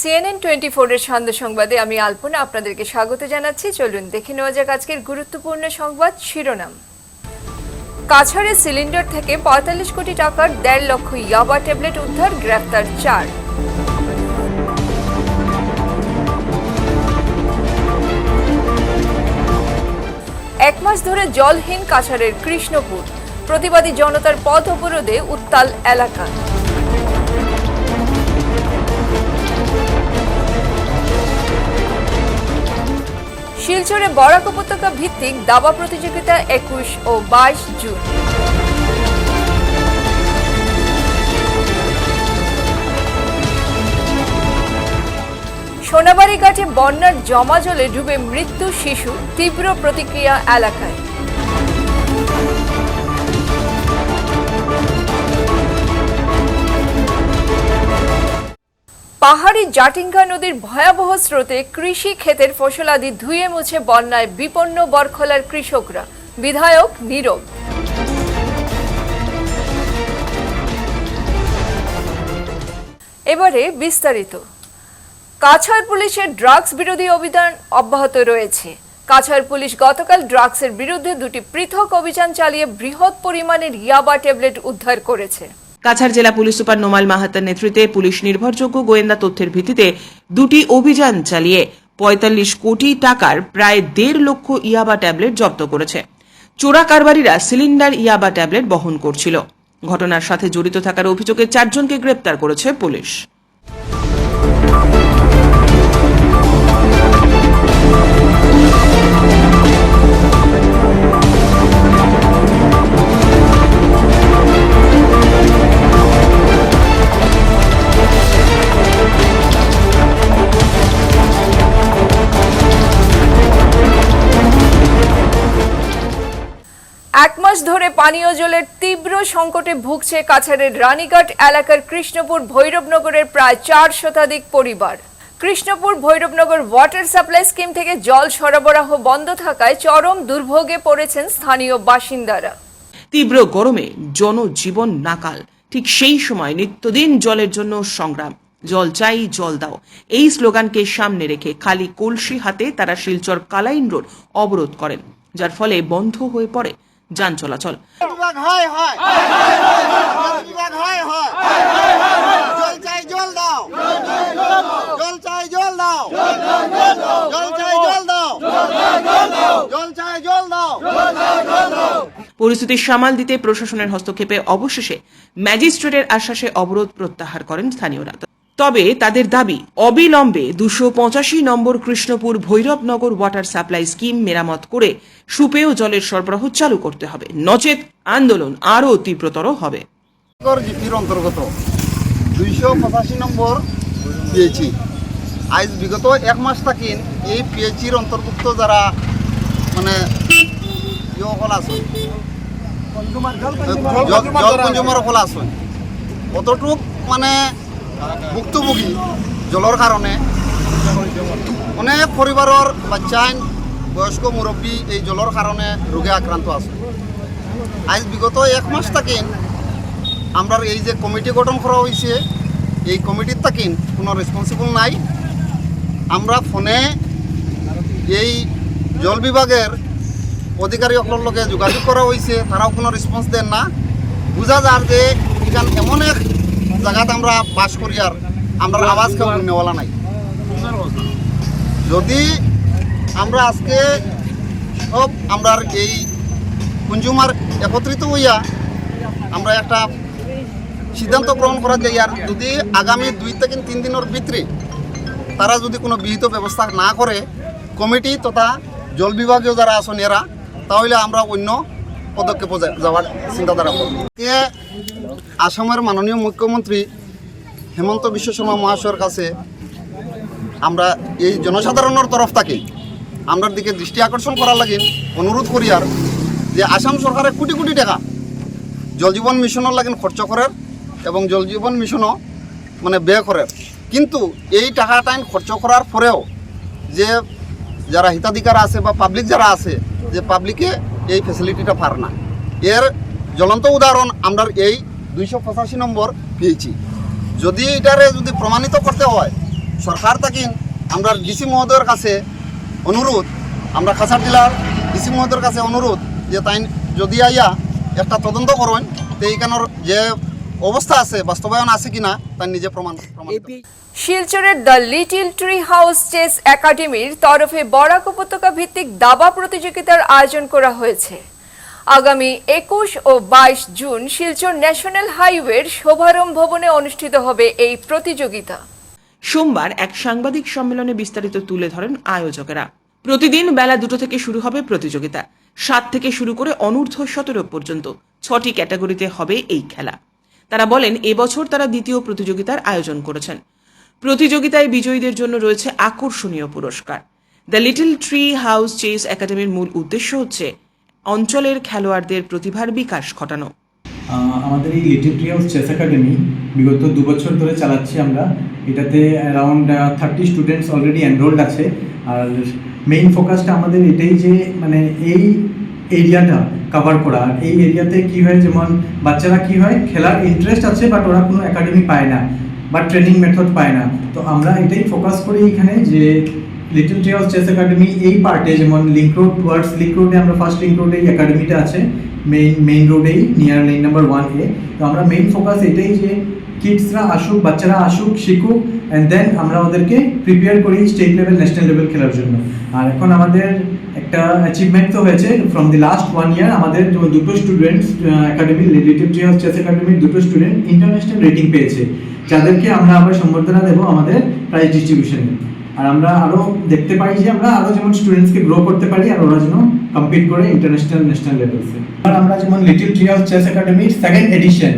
CNN twenty ফোরের সন্ধ্যা সংবাদে আমি আলপনা আপনাদেরকে স্বাগত জানাচ্ছি। চলুন দেখে নেওয়া যাক আজকের গুরুত্বপূর্ণ সংবাদ শিরোনাম। কাছাড়ের সিলিন্ডার থেকে পঁয়তাল্লিশ কোটি টাকার দেড় লক্ষ ইয়াবা ট্যাবলেট উদ্ধার, গ্রেফতার চার। এক মাস ধরে জলহীন কাছাড়ের কৃষ্ণপুর। প্রতিবাদী জনতার পথ অবরোধে উত্তাল এলাকা। শিলচরে বরাক উপত্যকা ভিত্তিক দাবা প্রতিযোগিতা একুশ ও বাইশ জুন। সোনাবাড়ি কাঠে বন্যার জমা জলে ডুবে মৃত্যু শিশু, তীব্র প্রতিক্রিয়া এলাকায়। পাহাড়ি জাটিঙ্গা নদীর ভয়াবহ স্রোতে কৃষি ক্ষেতের ফসলাদি ধুয়ে মুছে বন্যায় বিপন্ন বরখলার কৃষকরা। বিধায়ক নীরব। এবারে বিস্তারিত। কাছাড় পুলিশের ড্রাগস বিরোধী অভিযান অব্যাহত রয়েছে। কাছাড় পুলিশ গতকাল ড্রাগসের বিরুদ্ধে দুটি পৃথক অভিযান চালিয়ে বৃহৎ পরিমাণের ইয়াবা ট্যাবলেট উদ্ধার করেছে। কাছাড় জেলা পুলিশ সুপার নোমাল মাহাতার নেতৃত্বে পুলিশ নির্ভরযোগ্য গোয়েন্দা তথ্যের ভিত্তিতে দুটি অভিযান চালিয়ে পঁয়তাল্লিশ কোটি টাকার প্রায় দেড় লক্ষ ইয়াবা ট্যাবলেট জব্দ করেছে। চোরা কারবারিরা সিলিন্ডার ইয়াবা ট্যাবলেট বহন করছিল। ঘটনার সাথে জড়িত থাকার অভিযোগে চারজনকে গ্রেপ্তার করেছে পুলিশ। মাস ধরে পানীয় জলের তীব্র সংকটে ভুগছে কাছাড়ের রানীঘাট এলাকার কৃষ্ণপুর ভৈরবনগরের প্রায় চার শতাধিক পরিবার। Krishnapur Bhairabnagar water supply scheme থেকে জল সরবরাহ বন্ধ থাকায় চরম দুর্ভোগে পড়েছেন স্থানীয় বাসিন্দারা। তীব্র গরমে জনজীবন নাকাল। ঠিক সেই সময় নিত্যদিন জলের জন্য সংগ্রাম। জল চাই, জল দাও। এই স্লোগানকে সামনে রেখে খালি কলসি হাতে তারা শিলচর কালাইন রোড অবরোধ করেন, যার ফলে বন্ধ হয়ে পড়ে যান চলাচল। পরিস্থিতি সামাল দিতে প্রশাসনের হস্তক্ষেপে অবশেষে ম্যাজিস্ট্রেটের আশ্বাসে অবরোধ প্রত্যাহার করেন স্থানীয়রা। তবে তাদের দাবি অবিলম্বে দুশো পঁচাশি নম্বর Krishnapur Bhairabnagar water supply scheme মেরামত করে সুপেয় জলের সরবরাহ চালু করতে হবে। নচেত আন্দোলন আরও তীব্রতর হবে। অন্তর্গত দুইশো পঁচাশি নম্বর পিএইচি আজ বিগত এক মাস থাকিন এই পিএইচির অন্তর্ভুক্ত যারা মানে ইয়সকল আছে জল কনজিউমার আছে অতটুক মানে ভুক্তভোগী জলের কারণে অনেক পরিবারের বাচ্চাইন বয়স্ক মুরব্বী এই জলের কারণে রোগে আক্রান্ত আছে। আজ বিগত এক মাস থাকিন আমরা এই যে কমিটি গঠন করা হয়েছে এই কমিটির তাকিন কোনো রেসপন্সিবল নাই। আমরা ফোনে এই জল বিভাগের অধিকারীসকলের লগে যোগাযোগ করা হয়েছে তারাও কোনো রেসপন্স দেন না। বুঝা যার যে এখান এমন এক জায়গাত আমরা বাস করি আর আমরা আওয়াজ কেউ নেওয়ালা নাই। যদি আমরা আজকে সব আমরা এই কনজিউমার একত্রিত হইয়া আমরা একটা সিদ্ধান্ত গ্রহণ করা যায় আর যদি আগামী দুই থেকে তিন দিনের ভিতরে তারা যদি কোনো বিহিত ব্যবস্থা না করে, কমিটি তথা জল বিভাগীয় যারা আছেন এরা, তাহলে আমরা অন্য পদক্ষেপে যাওয়ার চিন্তাধারা আসামের মাননীয় মুখ্যমন্ত্রী হেমন্ত বিশ্ব শর্মা মহাশয়ের কাছে আমরা এই জনসাধারণের তরফ থেকে আমরা দিকে দৃষ্টি আকর্ষণ করার লাগে অনুরোধ করি আর যে আসাম সরকারের কোটি কোটি টাকা জল জীবন মিশনের লাগেন খরচ করার এবং জল জীবন মিশনও মানে ব্যয় করার। কিন্তু এই টাকাটা খরচ করার পরেও যে যারা হিতাধিকার আছে বা পাবলিক যারা আছে, যে পাবলিকে এই ফেসিলিটিটা পার না। এর জ্বলন্ত উদাহরণ আমরা এই দুইশো পঁচাশি নম্বর পেয়েছি। যদি এটারে যদি প্রমাণিত করতে হয়, সরকার থাকেন আমরা ডিসি মহোদয়ের কাছে অনুরোধ, আমরা খাসার জেলার ডিসি মহোদয়ের কাছে অনুরোধ যে তাই যদি আইয়া একটা তদন্ত করেন, তো এইখানের যে অবস্থা আছে বাস্তবায়ন আছে কিনা তার নিজে প্রমাণ। শিলচরের the little tree house chess একাডেমির তরফে বরাক উপত্যকা ভিত্তিক দাবা প্রতিযোগিতার আয়োজন করা হয়েছে। আগামী একুশ ও বাইশ জুন শিলচর ন্যাশনাল হাইওয়ের শোভারম্ভ ভবনে অনুষ্ঠিত হবে এই প্রতিযোগিতা। সোমবার এক সাংবাদিক সম্মেলনে বিস্তারিত তুলে ধরেন আয়োজকেরা। প্রতিদিন বেলা দুটো থেকে শুরু হবে প্রতিযোগিতা। সাত থেকে শুরু করে অনূর্ধ্ব সতেরো পর্যন্ত। ছটি ক্যাটাগরিতে হবে এই খেলা। তারা বলেন এবছর তারা দ্বিতীয় প্রতিযোগিতার আয়োজন করেছেন। প্রতিযোগিতায় বিজয়ীদের জন্য রয়েছে আকর্ষণীয় পুরস্কার। The little tree house chess একাডেমির মূল উদ্দেশ্য হচ্ছে অঞ্চলের খেলোয়াড়দের প্রতিভার বিকাশ ঘটানো। আমাদের এই little tree house chess academy বিগত দু বছর ধরে চালাচ্ছি আমরা। এটাতে around thirty students already enrolled আছে। আর মেইন ফোকাসটা আমাদের এটাই যে মানে এই এরিয়াটা কভার করা। এই এরিয়াতে কি হয়, যেমন বাচ্চারা কি হয়, খেলার ইন্টারেস্ট আছে বাট ওরা কোনো একাডেমি পায় না, বা ট্রেনিং মেথড পায় না। তো আমরা এটাই ফোকাস করি এখানে যে little tree of chess academy এই পার্টে যেমন লিঙ্ক রোড টুয়ার্ডস লিঙ্ক রোডে আমরা ফার্স্ট লিঙ্ক রোডে এই একাডেমিটা আছে মেইন মেইন রোডেই নিয়ার লাইন নাম্বার ওয়ান এ। তো আমরা মেইন ফোকাস এটাই যে কিডসরা আসুক, বাচ্চারা আসুক, শিখুক অ্যান্ড দেন আমরা ওদেরকে প্রিপেয়ার করি স্টেট লেভেল ন্যাশনাল লেভেল খেলার জন্য। আর এখন আমাদের একটা অ্যাচিভমেন্ট তো হয়েছে from the last one year আমাদের দুটো students academy little tree house chess একাডেমির দুটো স্টুডেন্ট ইন্টারন্যাশনাল রেটিং পেয়েছে। যাদেরকে আমরা আবার সম্বর্ধনা দেবো আমাদের প্রাইজ ডিস্ট্রিবিউশনে আর আমরা আরও দেখতে পাই যে আমরা আরও যেমন স্টুডেন্টসকে গ্রো করতে পারি, আর ওরা যেন কম্পিট করে ইন্টারন্যাশনাল ন্যাশনাল লেভেলসে আর আমরা যেমন লিটল ট্রি হাউস চেস একাডেমির second edition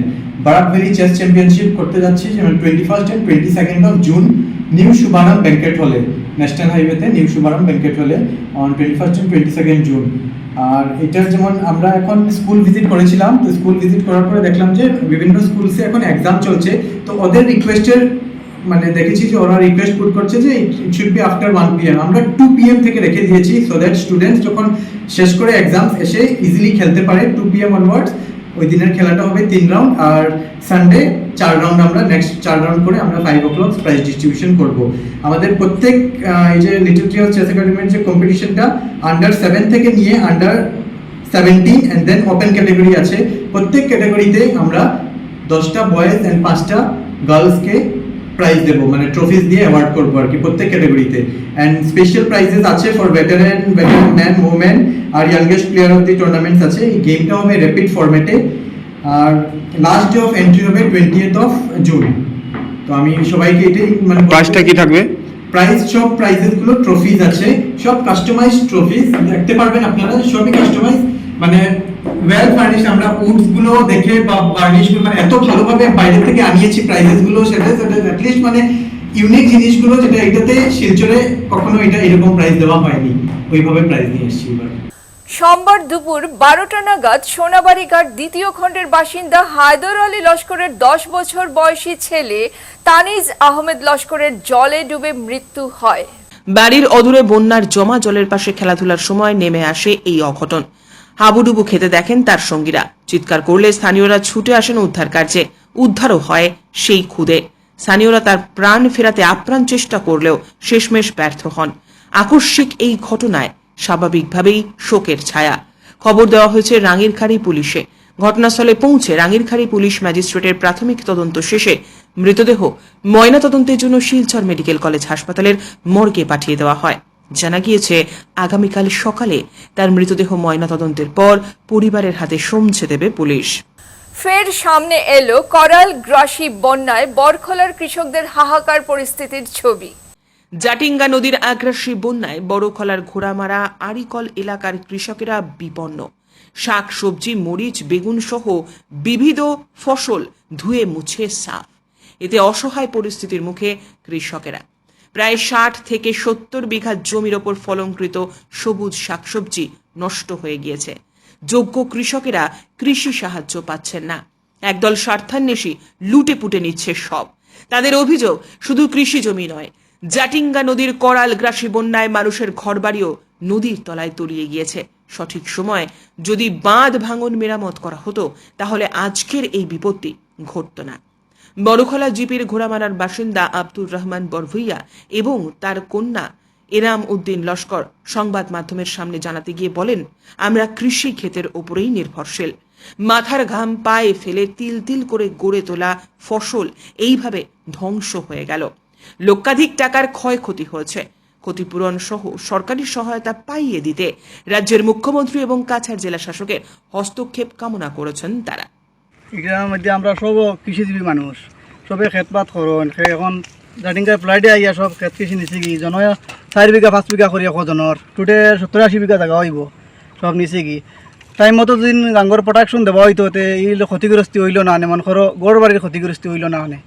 Barak valley chess championship করতে যাচ্ছি, যেমন twenty first and twenty second of June new Shubharam banquet হলে ন্যাশনাল হাইওয়েতে নিউ শুভারাম ব্যাংকেট হলে on twenty first and twenty second June আর এটার যেমন আমরা এখন স্কুল ভিজিট করেছিলাম, তো স্কুল ভিজিট করার পরে দেখলাম যে বিভিন্ন স্কুলসে এখন এক্সাম চলছে, তো ওদের রিকোয়েস্টের মানে দেখেছি যে ওরা রিকোয়েস্ট পুট করছে যে it should be after one PM আমরা টু পিএম থেকে রেখে দিয়েছি সো দ্যাট স্টুডেন্টস যখন শেষ করে এক্সাম এসে ইজিলি খেলতে পারে টু পিএম অনওয়ার্ডস ওই দিনের খেলাটা হবে তিন রাউন্ড আর সানডে চার রাউন্ড আমরা নেক্সট চার রাউন্ড করে আমরা five o'clock prize distribution করব। আমাদের প্রত্যেক এই যে লিটল ট্রিয়াল চেস একাডেমির যে কম্পিটিশনটা আন্ডার সেভেন থেকে নিয়ে under seventeen and then open category আছে। প্রত্যেক ক্যাটাগরিতে আমরা দশটা বয়েজ অ্যান্ড পাঁচটা গার্লসকে প্রাইজ দেবো মানে ট্রফিজ দিয়ে অ্যাওয়ার্ড করব আর কি প্রত্যেক ক্যাটাগরিতে অ্যান্ড স্পেশাল প্রাইজেস আছে for veteran veteran man women R youngest player of the tournaments আছে। এই গেমটা হবে র্যাপিড ফরম্যাটে আর লাস্ট ডে অফ এন্ট্রি হবে টোয়েন্টিয়েথ অফ জুন তো আমি সবাইকে এটাই মানে প্রাইসটা কি থাকবে? প্রাইস সব প্রাইজেসগুলো ট্রফিজ আছে। সব কাস্টমাইজ ট্রফিজ দেখতে পারবেন আপনারা সবই কাস্টমাইজ মানে ওয়েল ফার্নিশ আমরা উডসগুলো দেখে বা বার্নিশগুলো মানে এত ভালোভাবে বাইরে থেকে আনিয়েছি প্রাইজেসগুলো সেটা সেটা অ্যাটলিস্ট মানে ইউনিক জিনিসগুলো যেটা এটাতে শিলচরে কখনো এটা এরকম প্রাইস দেওয়া হয়নি। ওইভাবে প্রাইস নিয়ে এসেছি এবার। সোমবার দুপুর বারোটা নাগাদ সোনাবাড়ি ঘাট দ্বিতীয় খণ্ডের বাসিন্দা হায়দর আলী লস্করের দশ বছর বয়সী ছেলে তানিজ আহমেদ লস্করের জলে ডুবে মৃত্যু হয়। বাড়ির অদূরে বন্যার জমা জলের পাশে খেলাধুলার সময় নেমে আসে এই অঘটন। হাবুডুবু খেতে দেখেন তার সঙ্গীরা। চিৎকার করলে স্থানীয়রা ছুটে আসেন উদ্ধার কার্যে। উদ্ধারও হয় সেই খুদে। স্থানীয়রা তার প্রাণ ফেরাতে আপ্রাণ চেষ্টা করলেও শেষমেশ ব্যর্থ হন। আকস্মিক এই ঘটনায় স্বাভাবিকভাবেই শোকের ছায়া। খবর দেওয়া হয়েছে রাঙিরখাড়ি পুলিশে। ঘটনাস্থলে পৌঁছে রাঙিরখাড়ি পুলিশ ম্যাজিস্ট্রেটের প্রাথমিক তদন্ত শেষে মৃতদেহ ময়নাতদন্তের জন্য শিলচর মেডিকেল কলেজ হাসপাতালের মর্গে পাঠিয়ে দেওয়া হয়। জানা গিয়েছে আগামীকাল সকালে তার মৃতদেহ ময়নাতদন্তের পর পরিবারের হাতে সমঝে দেবে পুলিশ। ফের সামনে এলো করাল গ্রাসী বন্যায় বরখলার কৃষকদের হাহাকার পরিস্থিতির ছবি। জাটিঙ্গা নদীর আগ্রাসী বন্যায় বড়খলার ঘোড়ামারা আরিকল এলাকার কৃষকেরা বিপন্ন। শাক সবজি মরিচ বেগুন সহ বিবিধ ফসল ধুয়ে মুছে সাফ। এতে অসহায় পরিস্থিতির মুখে কৃষকেরা। প্রায় ষাট থেকে সত্তর বিঘা জমির ওপর ফলনকৃত সবুজ শাকসবজি নষ্ট হয়ে গিয়েছে। যোগ্য কৃষকেরা কৃষি সাহায্য পাচ্ছেন না। একদল স্বার্থান্বেষী লুটে পুটে নিচ্ছে সব। তাদের অভিযোগ শুধু কৃষি জমি নয়, জাটিঙ্গা নদীর করাল গ্রাসী বন্যায় মানুষের ঘরবাড়িও নদীর তলায় তলিয়ে গিয়েছে। সঠিক সময় যদি বাঁধ ভাঙন মেরামত করা হতো, তাহলে আজকের এই বিপত্তি ঘটত না। বড়খলা জিপির ঘোড়ামারার বাসিন্দা আব্দুর রহমান বরভুইয়া এবং তার কন্যা এরাম উদ্দিন লস্কর সংবাদ মাধ্যমের সামনে জানাতে গিয়ে বলেন, আমরা কৃষি ক্ষেতের ওপরেই নির্ভরশীল। মাথার ঘাম পায়ে ফেলে তিল তিল করে গড়ে তোলা ফসল এইভাবে ধ্বংস হয়ে গেল। লক্ষাধিক টাকার ক্ষয়ক্ষতি হয়েছে। ক্ষতিপূরণ সহ সরকারি সহায়তা পাইয়ে দিতে রাজ্যের মুখ্যমন্ত্রী এবং কাছাড় জেলা শাসকের হস্তক্ষেপ কামনা করেছেন তারা। এগুলোর মধ্যে আমরা সব কৃষিজীবী মানুষ। সবে খেতপাত করুন, সে এখন জাটিংকার ফ্লাইডে আইয়া সব খেত কৃষি নিচে কি জন চার বিঘা, পাঁচ বিঘা করি জনের টোটেল সত্তর আশি বিঘা জায়গা হইব, সব নিচে কি টাইম মতো যদি গাঙ্গর প্রোটেকশন দেওয়া হইতো, তে এই ক্ষতিগ্রস্তি হইল না আনে মনে করো গড় বাড়ির ক্ষতিগ্রস্তি হইল না আনে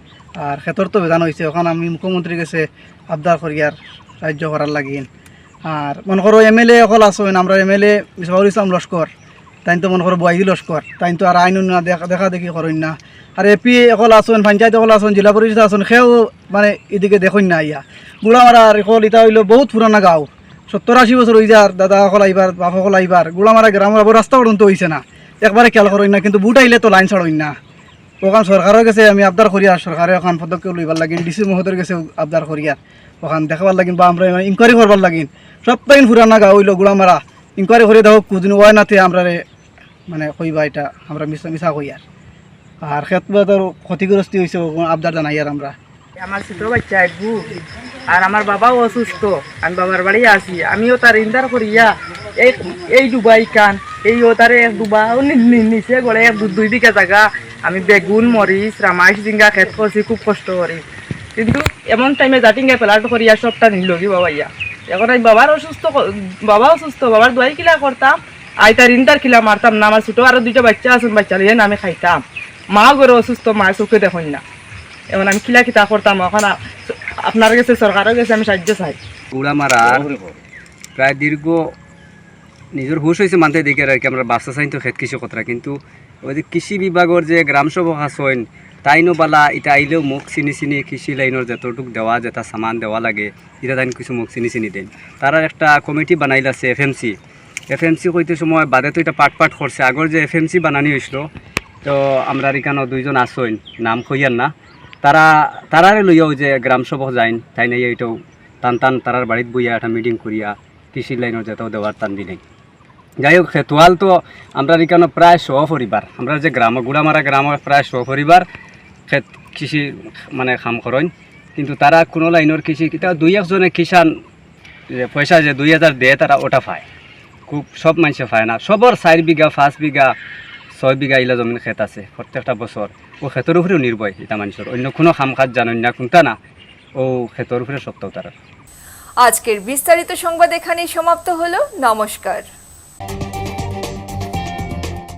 আর খেতর তো বেদান হয়েছে ওখানে আমি মুখ্যমন্ত্রী কাছে আবদার করি আর সাহায্য করার লাগিন আর মনে করো এম এল এ অকল আসেন আমরা M L A Misbaul Islam Laskar তাই তো মনে করো বয়াই লস্কর তাই তো আর আইন না দেখা দেখা করেন না। আর এপি অকল আসুন পঞ্চায়েত অকল আসুন জেলা পরিষদ আসুন সেও মানে এদিকে দেখুন না ইয়া। গুড়ামারা এখন এটা হইল বহুত পুরানা গাঁও। সত্তর আশি বছর হয়ে যার দাদা সকল আইবার বাপ সকল আইবার গুড়ামারা গ্রামের আবার রাস্তা পর্যন্ত হয়েছে না। একবারে খেয়াল করেন না, কিন্তু বুট আইলে তো লাইন ছাড়ইন না। ওখান সরকারের কাছে আমি আবদার করি আর সরকারে ওখান পদক্ষেপ লইবার লাগিন ডিসি মহোদয়ের কাছে আবদার করি আর ওখান দেখাবার লাগিন বা আমরা ইনকোয়ারি করবার লাগিন সপ্তাহ পুরানা গাঁও হইল গুড়ামারা ইনকোয়ারি করে দেখো কুদিন ওয়াই নাতে আমরা মানে কইবা এটা, আমরা মিশা মিশা কই আর। আর ক্ষেত্রে ক্ষতিগ্রস্ত হয়েছে আবদার জানাই আর আমরা। আমার ছোট বাচ্চা একবু আর আমার বাবাও অসুস্থ, আমি বাবার বাড়ি আছি, আমিও তার ইন্দার করিয়া, এই এই ডুবাই কান এই ও তারে এক ডুবা নিচে গড়ে এক দুই বিঘা জায়গা আমি বেগুন, মরিচ রামাইশ জিঙ্গা খেত করছি, খুব কষ্ট করি। কিন্তু এমন টাইমে জাটিঙ্গে পেলাট করিয়া সবটা নিল কি বাবা ইয়া। এখন আমি বাবার অসুস্থ বাবা অসুস্থ বাবার দোয়াই কিলা করতাম আই তার খিলা মারতাম, না আমার ছোট। আরও দুইটা বাচ্চা আছেন, বাচ্চা লিয়ে আমি খাইতাম। মা করে অসুস্থ মা চোখে দেখুন না। এমন আমি কিলা কিতা করতাম এখন আপনার কাছে সরকারের কাছে আমি সাহায্য চাই। গুড়া মারার প্রায় দীর্ঘ নিজের হুশ হয়েছে মানতে দেখে আর কি আমরা বাচ্চা চাইন তো খেত কৃষি কথা কিন্তু ওই যে কৃষি বিভাগের যে গ্রাম সভা আছেন, তাইনো বালা এটা আইলেও মুখ চিনি চিনি কৃষি লাইনের যতটুক দেওয়া যেটা সামান দেওয়া লাগে এটা তাই কিছু মুখ চিনি চিনি দেন। তারা একটা কমিটি বানাইল আছে, F M C F M C কইতে সময় বাদে তো এটা পাট পাট করছে। আগর যে এফ এম সি বানানি হয়েছিল তো আমরা এখানে দুইজন আসইন নাম কইয়ার না। তারা, তারারে লইয়াও যে গ্রাম সভা যাইন, তাই নাই এইটাও টান টান তারার বাড়িত বইয়া একটা মিটিং করিয়া কৃষি লাইনের যেটাও দেওয়ার টান দিলেন যাই হোক খেতুয়াল তো আমরা এখানে প্রায় শ পরিবার। আমরা যে গ্রাম গুড়ামারা গ্রামের প্রায় শ পরিবার খেত কৃষি মানে কাম করেন। কিন্তু তারা কোনো লাইনের কৃষি দুই একজনে কিষান পয়সা যে দুই হাজার দেয়, তারা ওটা পায়। খুব সব মানুষে পায় না। সবর চার বিঘা, পাঁচ বিঘা, ছয় বিঘা ইলা জমিন খেত আছে প্রত্যেকটা বছর ও খেতের উপরেও নির্ভয় এটা মানুষের অন্য কোনো কাম কাজ জানেন অন্য কোনটা না। ও খেতের উপরে সপ্তাহ তারা আজকের বিস্তারিত সংবাদ এখানেই সমাপ্ত হলো। নমস্কার।